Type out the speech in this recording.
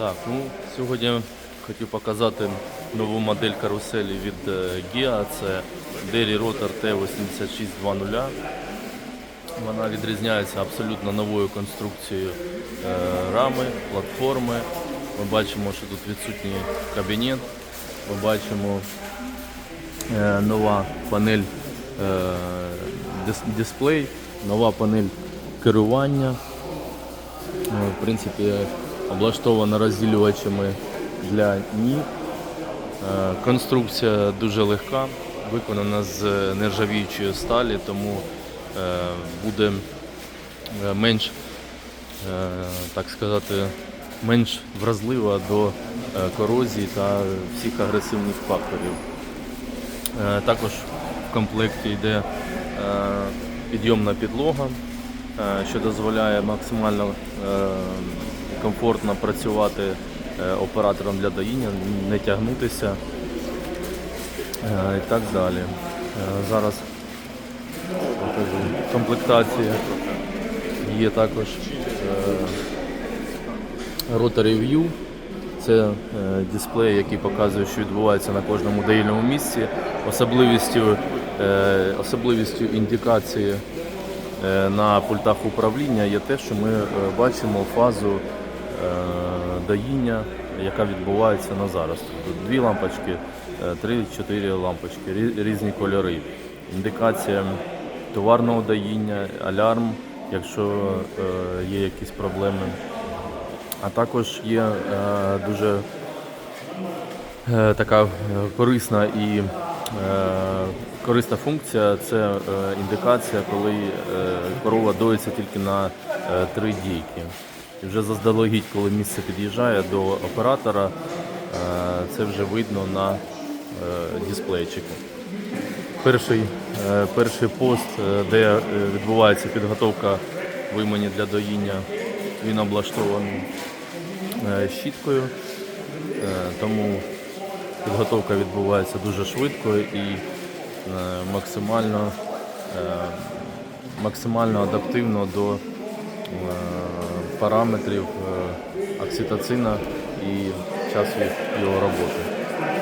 Так, ну сьогодні хотів показати нову модель каруселі від е, GIA. Це Derry Rotor T8620. Вона відрізняється абсолютно новою конструкцією е, рами, платформи. Ми бачимо, що тут відсутній кабінет. Ми бачимо е, нова панель е, дисплей, нова панель керування. Е, В принципі, облаштована розділювачами для ніг. Е, Конструкція дуже легка, виконана з нержавіючої сталі, тому е, буде е, менш, е, так сказати, менш вразлива до е, корозії та всіх агресивних факторів. Е, Також в комплекті йде е, підйомна підлога, е, що дозволяє максимально е, комфортно працювати е, оператором для доїння, не тягнутися е, і так далі. Е, Зараз. В комплектації є також Rotary View. Це дисплей, який показує, що відбувається на кожному доїльному місці. Особливістю, особливістю індикації на пультах управління є те, що ми бачимо фазу доїння, яка відбувається на зараз. Тут дві лампочки, е, три-чотири лампочки, різні кольори. Індикація товарного доїння, алярм, якщо е, є якісь проблеми. А також є е, дуже е, така е, корисна і е, корисна функція це е, індикація, коли е, корова доїться тільки на е, три дійки. І вже заздалегідь, коли місце під'їжджає до оператора, е, це вже видно на е, дисплейчику. Перший, е, перший пост, де відбувається підготовка вимані для доїння, він облаштований щіткою, тому підготовка відбувається дуже швидко і максимально, максимально адаптивно до параметрів е, окситоцина і часу його роботи.